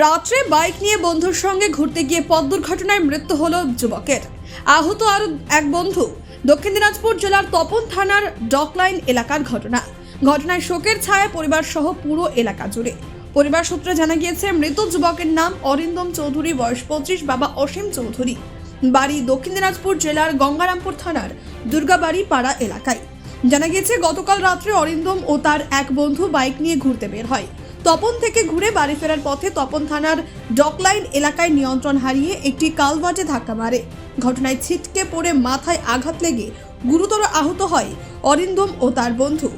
রাত্রে বাইক নিয়ে বন্ধুর সঙ্গে ঘুরতে গিয়ে পথ দুর্ঘটনায় মৃত্যু হলো যুবকের। আহত আরও এক বন্ধু, দক্ষিণ দিনাজপুর জেলার তপন থানার ডকলাইন এলাকার ঘটনা। ঘটনায় শোকের ছায়া পরিবার সহ পুরো এলাকা জুড়ে। পরিবার সূত্রে জানা গিয়েছে, মৃত যুবকের নাম অরিন্দম চৌধুরী, বয়স পঁচিশ, বাবা অসীম চৌধুরী। বাড়ি দক্ষিণ দিনাজপুর জেলার গঙ্গারামপুর থানার দুর্গাবাড়ি পাড়া এলাকায়। জানা গিয়েছে, গতকাল রাত্রে অরিন্দম ও তার এক বন্ধু বাইক নিয়ে ঘুরতে বের হয়। তপন থেকে ঘুরে বাড়ি ফেরার পথে তপন থানার ডকলাইন এলাকায় নিয়ন্ত্রণ হারিয়ে একটি কালভার্টে ধাক্কা মারে। ঘটনায় ছিটকে পড়ে মাথায় আঘাত লেগে গুরুতর আহত হয় অরিন্দম ও তার বন্ধু।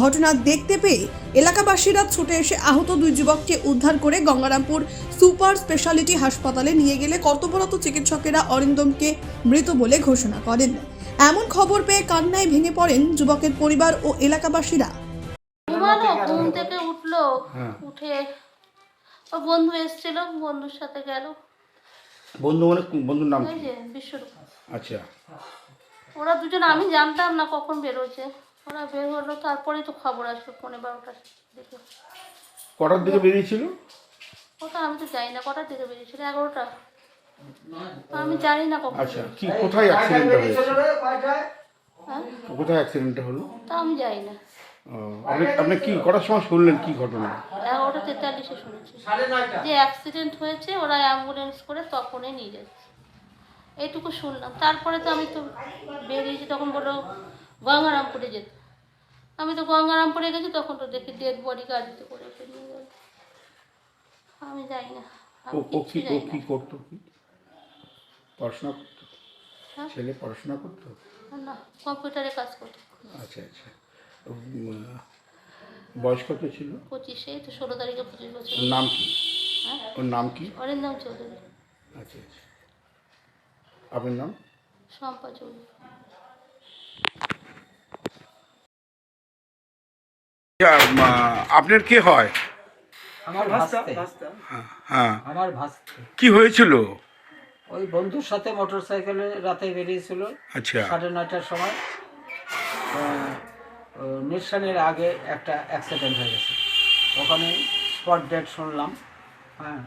ঘটনা দেখতে পেয়ে এলাকাবাসীরা ছুটে এসে আহত দুই যুবককে উদ্ধার করে গঙ্গারামপুর সুপার স্পেশালিটি হাসপাতালে নিয়ে গেলে কর্তব্যরত চিকিৎসকেরা অরিন্দমকে মৃত বলে ঘোষণা করেন। এমন খবর পেয়ে কান্নায় ভেঙে পড়েন যুবকের পরিবার ও এলাকাবাসীরা। উঠে ও বন্ধু এসেছিল বন্ধুর সাথে গেল। বন্ধু মানে বন্ধুর নাম কি বিশ্বরূপ। আচ্ছা। ওরা দুজন আমি জানতাম না কখন বেরোচ্ছে ওরা বের হলো তারপরেই তো খবর আসলো পনেরো বারোটার দিকে। কটার দিকে বেরিয়েছিল? ওটা আমি তো জানি না কটার দিকে বেরিয়েছিল? এগারোটা। আমি জানি না কখন আচ্ছা কি কোথায় অ্যাক্সিডেন্টটা হয়েছে? হ্যাঁ? কোথায় অ্যাক্সিডেন্টটা হলো? তা আমি জানি না। আপনি আপনি কি কটার সময় শুনলেন কি ঘটনা? এগারোটা তেতাল্লিশে শুনেছি। যে অ্যাক্সিডেন্ট হয়েছে ওরা অ্যাম্বুলেন্স করে তখনই নিয়ে যাচ্ছে। এইটুকু শুনলাম। তারপরে তো আমি তো বেরিয়েছি তখন বলল গঙ্গারামপুরে যেতে। আমি তো গঙ্গারামপুরে গেছি তখন তো দেখি ডেড বডি গাড়িতে করে এসে নিয়ে গেল। আমি যাই না। আমি কি করতো? পড়াশোনা করতো? হ্যাঁ? ছেলে পড়াশোনা করতো? না কম্পিউটারে কাজ করতো। আচ্ছা আচ্ছা। বয়স কত ছিল? পঁচিশে তো ষোলো তারিখে পঁচিশ বছর। নাম কি? হ্যাঁ? ওর নাম কি? অরিন্দম চৌধুরী। আচ্ছা আচ্ছা। আপনার নাম? শম্পা চৌধুরী। আপনার কে হয়? আমার ভাস্তে। হ্যাঁ আমার ভাস্তে। কি হয়েছিল? ওই বন্ধুর সাথে মোটর সাইকেলে রাতে বেরিয়েছিল। আচ্ছা। সাড়ে নয়টার সময়। নিঃসানের আগে একটা অ্যাক্সিডেন্ট হয়ে গেছে। ওখানে স্পট ডেট শুনলাম হ্যাঁ।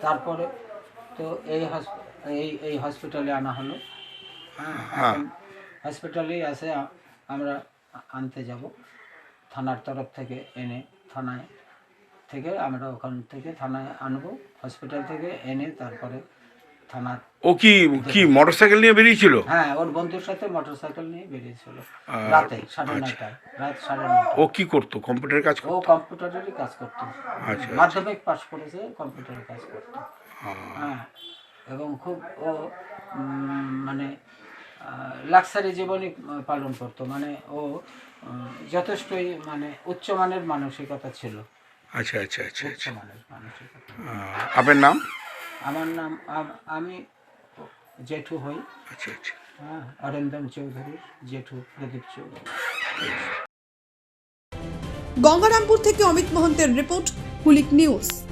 তারপরে তো এই এই এই হসপিটালে আনা হলো হ্যাঁ। হ্যাঁ। হসপিটালেই আছে আমরা আনতে যাব। থানার তরফ থেকে এনে থানায় থেকে আমরা ওখান থেকে থানায় আনব। হসপিটাল থেকে এনে তারপরে থানার ও কি কি মোটরসাইকেল নিয়ে বেরিয়েছিল? হ্যাঁ ওর বন্ধুর সাথে মোটরসাইকেল নিয়ে বেরিয়েছিল। রাতে সাড়ে আচ্ছা। নয়টায় রাত সাড়ে নয়টা ও কি করতো? কম্পিউটার কাজ ও কম্পিউটারেরই কাজ করতো। আচ্ছা মাধ্যমিক পাস করেছে কম্পিউটারে কাজ করতো। হ্যাঁ এবং খুব ও মানে লাক্সারি জীবনই পালন করতো। মানে ও যথেষ্টই মানে উচ্চমানের মানসিকতা ছিল। আচ্ছা আচ্ছা আচ্ছা আচ্ছা। আপনার নাম? আমার নাম আমি জেঠু হই। আচ্ছা আচ্ছা। হ্যাঁ অরিন্দম চৌধুরীর জেঠু প্রদীপ চৌধুরী। গঙ্গারামপুর থেকে অমিত মহন্তের রিপোর্ট হুলিক নিউজ।